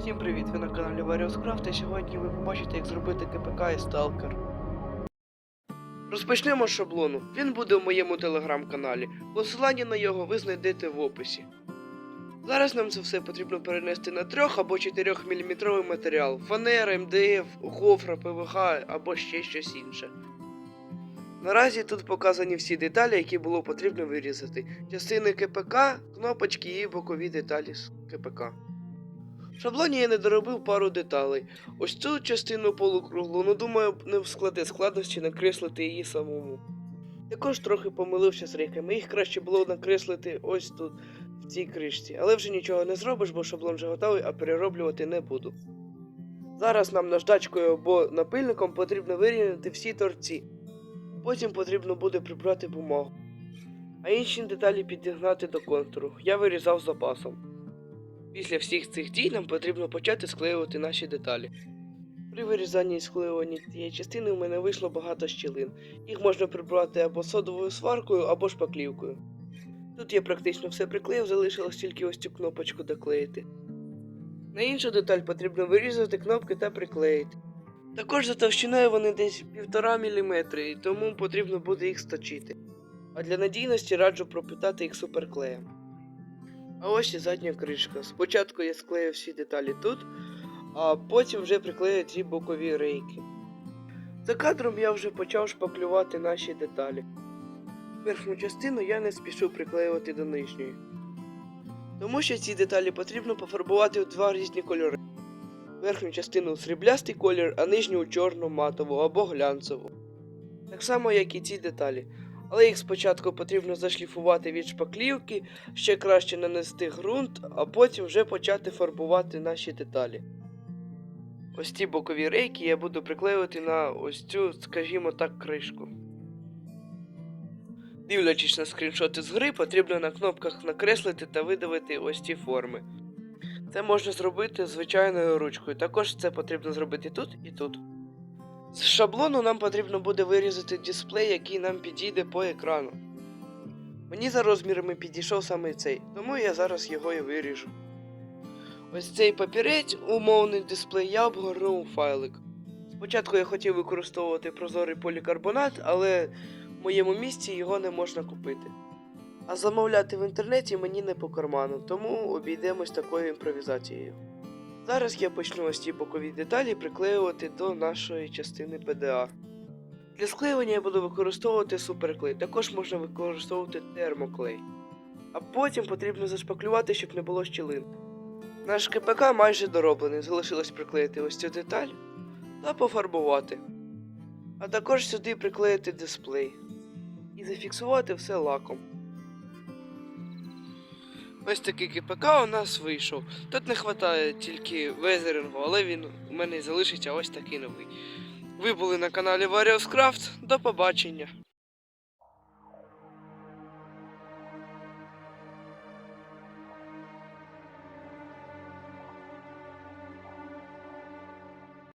Всім привіт! Ви на каналі Various і сьогодні ви побачите, як зробити КПК і Сталкер. Розпочнемо з шаблону. Він буде в моєму телеграм-каналі. Посилання на його ви знайдете в описі. Зараз нам це все потрібно перенести на 3 або 4 мм матеріал, фанера, МДФ, гофра, ПВХ або ще щось інше. Наразі тут показані всі деталі, які було потрібно вирізати. Частини КПК, кнопочки і бокові деталі з КПК. Шаблоні я не доробив пару деталей. Ось цю частину полукруглу, ну думаю, не в складе складності накреслити її самому. Також трохи помилився з рейками, їх краще було накреслити ось тут, в цій кришці, але вже нічого не зробиш, бо шаблон вже готовий, а перероблювати не буду. Зараз нам наждачкою або напильником потрібно вирівняти всі торці. Потім потрібно буде прибрати бумагу. А інші деталі підігнати до контуру. Я вирізав запасом. Після всіх цих дій нам потрібно почати склеювати наші деталі. При вирізанні і склеюванні цієї частини у мене вийшло багато щілин. Їх можна прибрати або содовою сваркою, або шпаклівкою. Тут я практично все приклеїв, залишилось тільки ось цю кнопочку доклеїти. На іншу деталь потрібно вирізати кнопки та приклеїти. Також за товщиною вони десь 1,5 мм, тому потрібно буде їх сточити. А для надійності раджу пропитати їх суперклеєм. А ось і задня кришка. Спочатку я склею всі деталі тут, а потім вже приклею ці бокові рейки. За кадром я вже почав шпаклювати наші деталі. Верхню частину я не спішу приклеювати до нижньої. Тому що ці деталі потрібно пофарбувати у два різні кольори. Верхню частину у сріблястий колір, а нижню у чорну матову або глянцеву. Так само, як і ці деталі. Але їх спочатку потрібно зашліфувати від шпаклівки, ще краще нанести ґрунт, а потім вже почати фарбувати наші деталі. Ось ці бокові рейки я буду приклеювати на ось цю, скажімо так, кришку. Дивлячись на скріншоти з гри, потрібно на кнопках накреслити та видавити ось ці форми. Це можна зробити звичайною ручкою. Також це потрібно зробити тут і тут. З шаблону нам потрібно буде вирізати дисплей, який нам підійде по екрану. Мені за розмірами підійшов саме цей, тому я зараз його і виріжу. Ось цей папірець, умовний дисплей, я обгорнув файлик. Спочатку я хотів використовувати прозорий полікарбонат, але в моєму місці його не можна купити. А замовляти в інтернеті мені не по карману, тому обійдемось такою імпровізацією. Зараз я почну ось ці бокові деталі приклеювати до нашої частини PDA. Для склеювання я буду використовувати суперклей, також можна використовувати термоклей. А потім потрібно зашпаклювати, щоб не було щілин. Наш КПК майже дороблений, залишилось приклеїти ось цю деталь та пофарбувати. А також сюди приклеїти дисплей і зафіксувати все лаком. Ось такий КПК у нас вийшов. Тут не вистачає тільки везерингу, але він у мене і залишиться ось такий новий. Ви були на каналі Various Craft. До побачення!